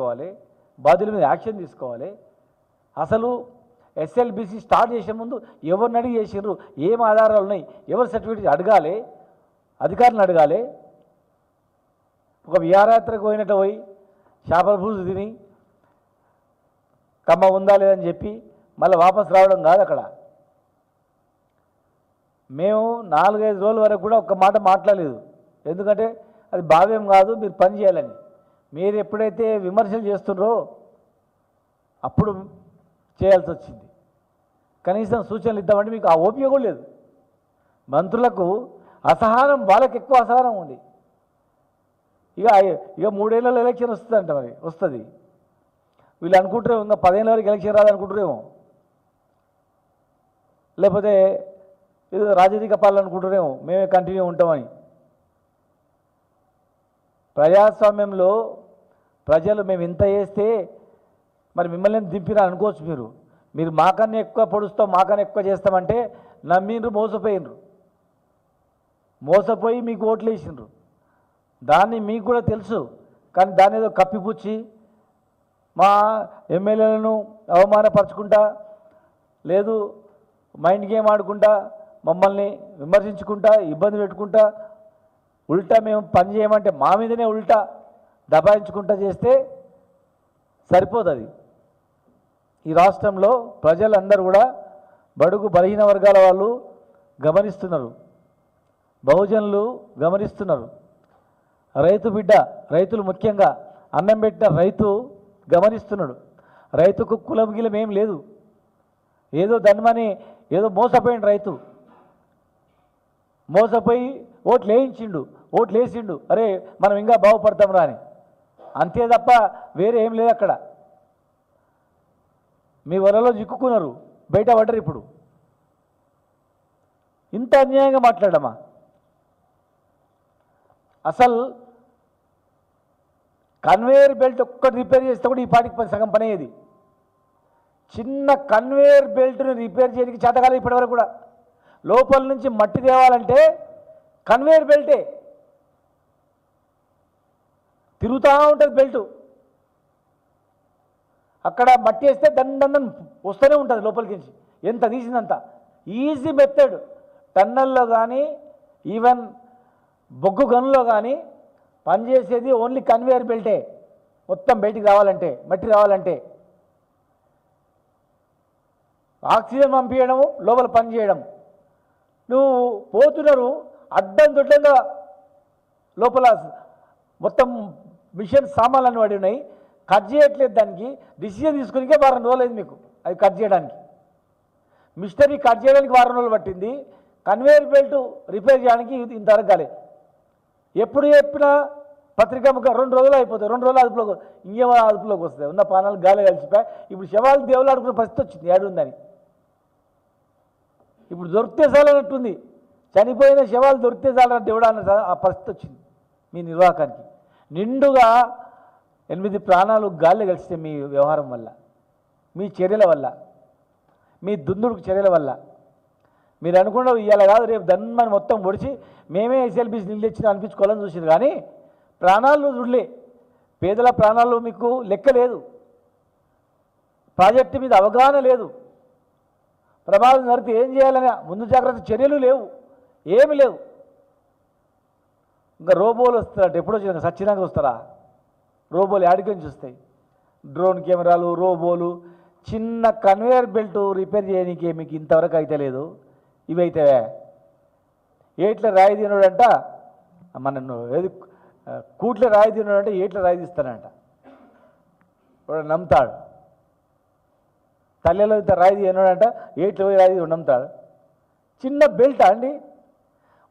పెట్టుకోవాలి బాధ్యుల మీద యాక్షన్ తీసుకోవాలి. అసలు ఎస్ఎల్బిసి స్టార్ట్ చేసే ముందు ఎవరిని అడిగి చేసిండ్రు? ఏం ఆధారాలు ఉన్నాయి? ఎవరు సర్టిఫికేట్ అడగాలి? అధికారులను అడగాలి. ఒక విహారయాత్రకు పోయినట్టు పోయి చేపల పూజ తిని కమ్మ ఉందా లేదని చెప్పి మళ్ళీ వాపస్ రావడం కాదు అక్కడ. మేము నాలుగైదు రోజుల వరకు కూడా ఒక్క మాట మాట్లాడలేదు. ఎందుకంటే అది భావ్యం కాదు మీరు పని చేయాలని. మీరు ఎప్పుడైతే విమర్శలు చేస్తున్నారో అప్పుడు చేయాల్సి వచ్చింది. కనీసం సూచనలు ఇద్దామంటే మీకు ఆ ఓపిక కూడా లేదు. మంత్రులకు అసహనం వాళ్ళకి ఎక్కువ అసహనం ఉంది. ఇక ఇక మూడేళ్ళలో ఎలక్షన్ వస్తుందంట మరి వస్తుంది. వీళ్ళు అనుకుంటారేమో ఇంకా పదేళ్ళ వరకు ఎలక్షన్ రాదనుకుంటారేమో. లేకపోతే ఏదో రాజకీయ పాలన మేమే కంటిన్యూ ఉంటామని. ప్రజాస్వామ్యంలో ప్రజలు మేము ఇంత చేస్తే మరి మిమ్మల్ని దింపినా అనుకోవచ్చు మీరు. మీరు మాకన్నా ఎక్కువ పొడుస్తాం మాకన్నా ఎక్కువ చేస్తామంటే నమ్మిండ్రు మోసపోయినరు మోసపోయి మీకు ఓట్లు వేసిండ్రు. దాన్ని మీకు కూడా తెలుసు. కానీ దాన్ని ఏదో కప్పిపుచ్చి మా ఎమ్మెల్యేలను అవమానపరచుకుంటా లేదు మైండ్ గేమ్ ఆడుకుంటా మమ్మల్ని విమర్శించుకుంటా ఇబ్బంది పెట్టుకుంటా ఉల్టా మేము పని చేయమంటే మా మీదనే ఉల్టా దబాయించుకుంటా చేస్తే సరిపోతుంది ఈ రాష్ట్రంలో ప్రజలందరూ కూడా బడుగు బలహీన వర్గాల వాళ్ళు గమనిస్తున్నారు. బహుజనులు గమనిస్తున్నారు. రైతు బిడ్డ రైతులు ముఖ్యంగా అన్నం పెట్టిన రైతు గమనిస్తున్నాడు. రైతుకు కులం గిలం ఏం లేదు. ఏదో ధనమని ఏదో మోసపోయిండు రైతు. మోసపోయి ఓట్లు వేయించిండు ఓట్లు వేసిండు. అరే మనం ఇంకా బాగుపడతాం రాని అంతే తప్ప వేరే ఏం లేదు అక్కడ. మీ వలలో చిక్కుకున్నారు బయట పడ్డరు ఇప్పుడు. ఇంత అన్యాయంగా మాట్లాడమా? అసలు కన్వేయర్ బెల్ట్ ఒక్కటి రిపేర్ చేస్తే కూడా ఈ పాటికి పని సగం పని అయ్యేది. చిన్న కన్వేయర్ బెల్ట్ని రిపేర్ చేయడానికి చేతకాలి ఇప్పటివరకు కూడా. లోపల నుంచి మట్టి తేవాలంటే కన్వేయర్ బెల్టే. తిరుగుతూ ఉంటుంది బెల్ట్. అక్కడ మట్టి వేస్తే దండం వస్తూనే ఉంటుంది లోపలికి నుంచి. ఎంత తీసిందంత. Easy method. టన్నెల్లో కానీ ఈవెన్ బొగ్గు గన్లో కానీ పనిచేసేది ఓన్లీ కన్వేయర్ బెల్టే. మొత్తం బయటికి రావాలంటే మట్టి రావాలంటే. ఆక్సిజన్ పంపించడము లోపల పని చేయడం. నువ్వు పోతున్నారు అడ్డం దొడ్డంగా లోపల మొత్తం మిషన్ సామాన్లు పడి ఉన్నాయి కట్ చేయట్లేదు దానికి. డిసిజన్ తీసుకునికే వారం రోజులు మీకు. అది కట్ చేయడానికి. మిస్టరీ కట్ చేయడానికి వారం రోజులు పట్టింది. కన్వేయర్ బెల్ట్ రిపేర్ చేయడానికి ఇంతవరకు కాలేదు ఎప్పుడు చెప్పినా పత్రికా ముఖ రెండు రోజులు అయిపోతాయి. రెండు రోజులు అదుపులోకి ఇంకేమో అదుపులోకి వస్తాయి. ఉన్న పానాలు గాలి కలిసిపోయి ఇప్పుడు శవాలు దేవుళ్ళు ఆడుకునే పరిస్థితి వచ్చింది. ఏడుందని. ఇప్పుడు దొరికితే చాలన్నట్టుంది చనిపోయిన శవాలు దొరికితే చాలన్న దేవుడు అన్న ఆ పరిస్థితి వచ్చింది. మీ నిర్వాహకానికి. నిండుగా ఎనిమిది ప్రాణాలు గాలి కలిస్తే మీ వ్యవహారం వల్ల మీ చర్యల వల్ల మీ దుందుడుకు చర్యల వల్ల. మీరు అనుకున్న ఇవాళ కాదు రేపు దన్మని మొత్తం పొడిచి మేమే ఎస్ఎల్బీసీ నీళ్ళు అనిపించుకోవాలని చూసింది. కానీ ప్రాణాలు రుళ్ళే పేదల ప్రాణాలు మీకు లెక్క లేదు. ప్రాజెక్టు మీద అవగాహన లేదు. ప్రమాదం జరిగితే ఏం చేయాలని ముందు జాగ్రత్త చర్యలు లేవు. ఏమి లేవు. ఇంకా రోబోలు వస్తారట. ఎప్పుడు వచ్చింది సచ్చినాక వస్తారా? రోబోలు ఆడికి నుంచి వస్తాయి? డ్రోన్ కెమెరాలు రోబోలు చిన్న కన్వేయర్ బెల్ట్ రిపేర్ చేయడానికి మీకు ఇంతవరకు అయితే లేదు. ఇవి అయితే ఏట్ల రాయి తినడంట? మన ఏది కూట్లో కూట్ల రాయి తినడంటే ఏట్ల రాయి తీస్తానంట. వాడు నమ్ముతాడు. తల్లిలో ఇంత రాయి తినడంట ఏట్ల పోయి రాయి నమ్ముతాడు. చిన్న బెల్ట్ అండి?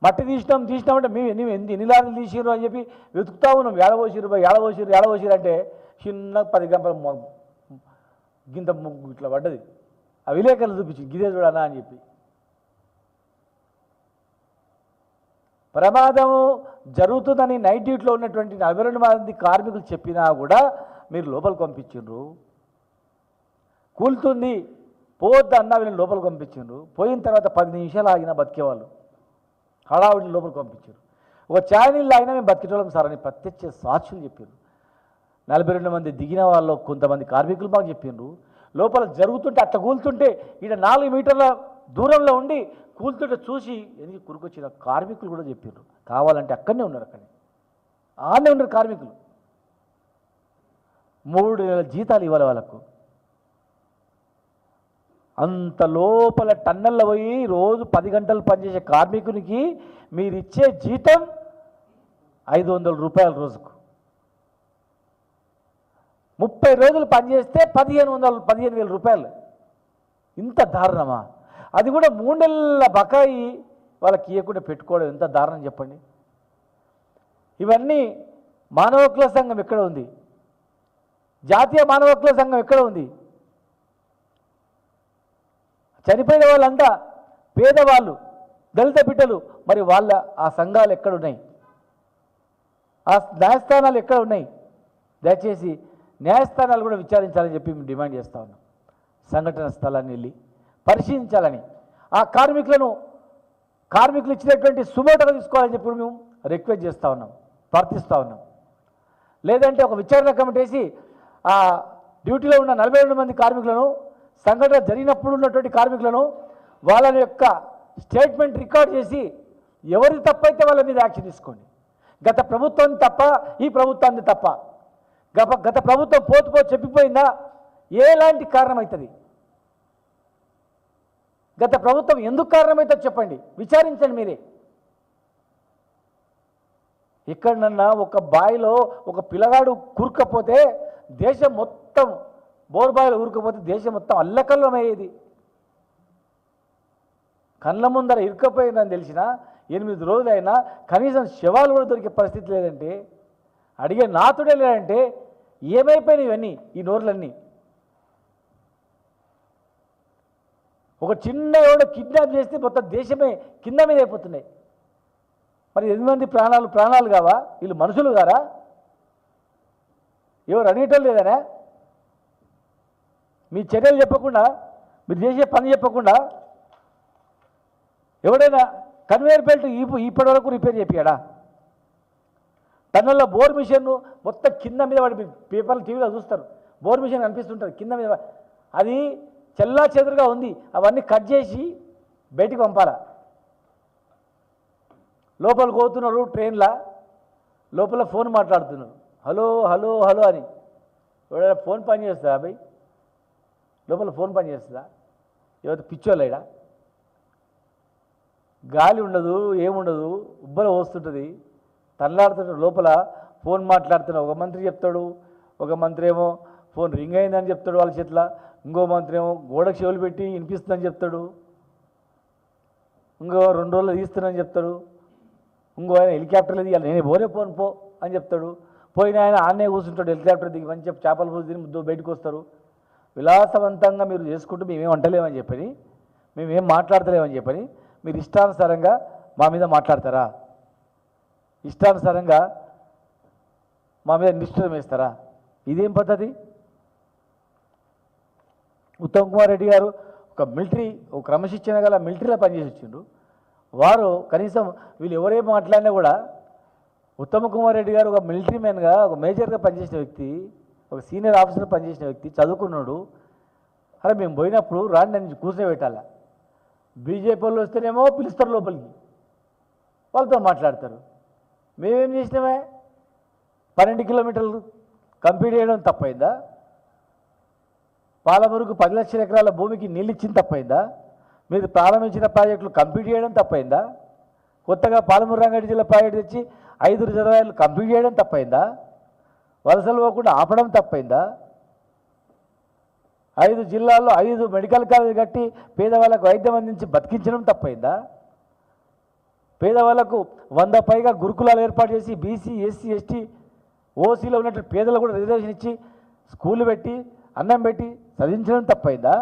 మట్టి తీసినాం తీసినామంటే మేము ఎన్ని ఎన్ని ఎన్ని లారీలు తీసిర్రు అని చెప్పి వెతుకుతా ఉన్నాం. ఏడవోసిరు ఏడవోసిరు ఏడవోసిరు అంటే చిన్న పది గంపల గింత ముగ్గు ఇట్లా పడ్డది. ఆ విలేకరులు చూపించి గిదే చూడనా అని చెప్పి. ప్రమాదము జరుగుతుందని నైట్ డ్యూటీలో ఉన్నటువంటి నలభై రెండు మంది కార్మికులు చెప్పినా కూడా మీరు లోపలికి పంపించిండ్రు. కూలుతుంది పోవద్దు అన్నా వీళ్ళని లోపలికి పంపించిండ్రు. పోయిన తర్వాత పది నిమిషాలు ఆగినా బతికేవాళ్ళు. హడావుడిని లోపలికి పంపించారు. ఒక ఛానల్ అయినా మేము బతికేటోళ్ళం సార్ అని ప్రత్యక్ష సాక్షులు చెప్పారు. నలభై రెండు మంది దిగిన వాళ్ళు కొంతమంది కార్మికులు మాకు చెప్పిండ్రు లోపల జరుగుతుంటే అట్లా కూలుతుంటే ఈడ నాలుగు మీటర్ల దూరంలో ఉండి కూలుతుంటే చూసి ఎందుకు కురుకొచ్చిన కార్మికులు కూడా చెప్పిండ్రు కావాలంటే అక్కడనే ఉన్నారు అక్కడనే ఆడనే ఉన్నారు కార్మికులు. మూడు నెలల జీతాలు ఇవ్వాలి వాళ్ళకు. అంత లోపల టన్నెల్లో పోయి రోజు పది గంటలు పనిచేసే కార్మికునికి మీరు ఇచ్చే జీతం ఐదు వందల రూపాయల రోజుకు. ముప్పై రోజులు పనిచేస్తే పదిహేను వందల పదిహేను వేల రూపాయలు. ఇంత దారుణమా? అది కూడా మూడు నెలల బకాయి వాళ్ళకి ఇవ్వకుండా పెట్టుకోవడం ఎంత దారుణం చెప్పండి? ఇవన్నీ మానవకుల సంఘం ఎక్కడ ఉంది? జాతీయ మానవకుల సంఘం ఎక్కడ ఉంది? చనిపోయిన వాళ్ళంతా పేదవాళ్ళు దళిత బిడ్డలు. మరి వాళ్ళ ఆ సంఘాలు ఎక్కడున్నాయి? ఆ న్యాయస్థానాలు ఎక్కడ ఉన్నాయి దయచేసి న్యాయస్థానాలు కూడా విచారించాలని చెప్పి మేము డిమాండ్ చేస్తా ఉన్నాం. సంఘటన స్థలాన్ని వెళ్ళి పరిశీలించాలని. ఆ కార్మికులను కార్మికులు ఇచ్చినటువంటి సుమోటగా తీసుకోవాలని చెప్పి మేము రిక్వెస్ట్ చేస్తూ ఉన్నాం ప్రార్థిస్తూ ఉన్నాం. లేదంటే ఒక విచారణ కమిటీ వేసి ఆ డ్యూటీలో ఉన్న నలభై మంది కార్మికులను సంఘటన జరిగినప్పుడు ఉన్నటువంటి కార్మికులను వాళ్ళ యొక్క స్టేట్మెంట్ రికార్డ్ చేసి ఎవరి తప్పైతే వాళ్ళ మీద యాక్షన్ తీసుకోండి. గత ప్రభుత్వం తప్ప ఈ ప్రభుత్వాన్ని తప్ప. గత గత ప్రభుత్వం పోతుపో చెప్పిపోయిందా? ఎలాంటి కారణమవుతుంది గత ప్రభుత్వం ఎందుకు కారణమైతే చెప్పండి. విచారించండి మీరే. ఎక్కడన్నా ఒక బావిలో ఒక పిల్లగాడు కూరుకపోతే దేశం మొత్తం బోర్బాయిలో ఊరుకుపోతే దేశం మొత్తం అల్లకల్లమయ్యేది. కళ్ళ ముందర ఇరుక్కపోయిందని తెలిసిన ఎనిమిది రోజులైనా కనీసం శవాలు కూడా దొరికే పరిస్థితి లేదంటే అడిగే నాతుడే లేదంటే ఏమైపోయినాయి ఇవన్నీ ఈ నోర్లన్నీ? ఒక చిన్న ఎవడో కిడ్నాప్ చేస్తే మొత్తం దేశమే కింద మీద అయిపోతున్నాయి. మరి ఎనిమిది మంది ప్రాణాలు ప్రాణాలు కావా? వీళ్ళు మనుషులు కారా? ఎవరు అడిగటం లేదనే? మీ చర్యలు చెప్పకుండా మీరు చేసే పని చెప్పకుండా ఎవడైనా కన్వేయర్ బెల్ట్ ఈ ఇప్పటి వరకు రిపేర్ చేపియాడా టన్నెల్లో బోర్ మిషన్ మొత్తం కింద మీద వాడి పేపర్లు టీవీలో చూస్తారు. బోర్ మిషన్ కనిపిస్తుంటుంది కింద మీద అది చెల్లా చెదురుగా ఉంది అవన్నీ కట్ చేసి బయటికి పంపాలా? లోపల పోతున్నారు ట్రైన్లో లోపల ఫోన్ మాట్లాడుతున్నారు. హలో హలో హలో అని. ఎవడైనా ఫోన్ పని చేస్తుందా అబ్బాయి? లోపల ఫోన్ పని చేస్తుందా? ఎవరు పిచ్చోళ్ళైడా గాలి ఉండదు ఏముండదు ఉబ్బల వస్తుంటుంది. తల్లాడుతుంటాడు లోపల ఫోన్ మాట్లాడుతున్న ఒక మంత్రి చెప్తాడు ఒక మంత్రి ఏమో ఫోన్ రింగ్ అయిందని చెప్తాడు వాళ్ళ చేతిలో ఇంకో మంత్రి ఏమో గోడకు చెవులు పెట్టి వినిపిస్తుందని చెప్తాడు. ఇంకో రెండు రోజులు తీస్తున్నానని చెప్తాడు. ఇంకో ఆయన హెలికాప్టర్లో దిగాలి నేనే పోనే పోను పో అని చెప్తాడు. పోయిన ఆయన ఆన్నే కూర్చుంటాడు హెలికాప్టర్ దిగి మంచి చేపలు పూసి తిని బయటకు వస్తారు. విలాసవంతంగా మీరు చేసుకుంటూ మేమేం అంటలేమని చెప్పని మేమేం మాట్లాడతలేమని చెప్పని మీరు ఇష్టానుసారంగా మా మీద మాట్లాడతారా? ఇష్టానుసారంగా మా మీద నిష్ఠురం వేస్తారా? ఇదేం పద్ధతి? ఉత్తమ్ కుమార్ రెడ్డి గారు ఒక మిలిటరీ ఒక క్రమశిక్షణ గల మిలిటరీలో పనిచేసి వచ్చిండ్రు. వారు కనీసం వీళ్ళు ఎవరేం మాట్లాడినా కూడా ఉత్తమ్ కుమార్ రెడ్డి గారు ఒక మిలిటరీ మ్యాన్గా ఒక మేజర్గా పనిచేసిన వ్యక్తి ఒక సీనియర్ ఆఫీసర్ పనిచేసిన వ్యక్తి చదువుకున్నాడు. అరే మేము పోయినప్పుడు రాండి నన్ను కూర్చోబెట్టాల? బీజేపీ వాళ్ళు వస్తేనేమో పిలుస్తారు లోపలికి. వాళ్ళతో మాట్లాడతారు. మేమేం చేసినామే? పన్నెండు కిలోమీటర్లు కంప్లీట్ చేయడం తప్పైందా? పాలమూరుకు పది లక్షల ఎకరాల భూమికి నీళ్ళు ఇచ్చింది తప్పైందా? మీరు ప్రారంభించిన ప్రాజెక్టులు కంప్లీట్ చేయడం తప్పైందా? కొత్తగా పాలమూరు రంగారెడ్డి జిల్లా ప్రాజెక్టు తెచ్చి ఐదు రిజర్వాయర్లు కంప్లీట్ చేయడం తప్పైందా? వలసలు పోకుండా ఆపడం తప్పైందా? ఐదు జిల్లాల్లో ఐదు మెడికల్ కాలేజీ కట్టి పేదవాళ్ళకు వైద్యం అందించి బతికించడం తప్పైందా? పేదవాళ్ళకు వంద పైగా గురుకులాలు ఏర్పాటు చేసి బీసీ ఎస్సీ ఎస్టీ ఓసీలో ఉన్నటువంటి పేదలకు కూడా రిజర్వేషన్ ఇచ్చి స్కూల్ పెట్టి అన్నం పెట్టి చదివించడం తప్పైందా?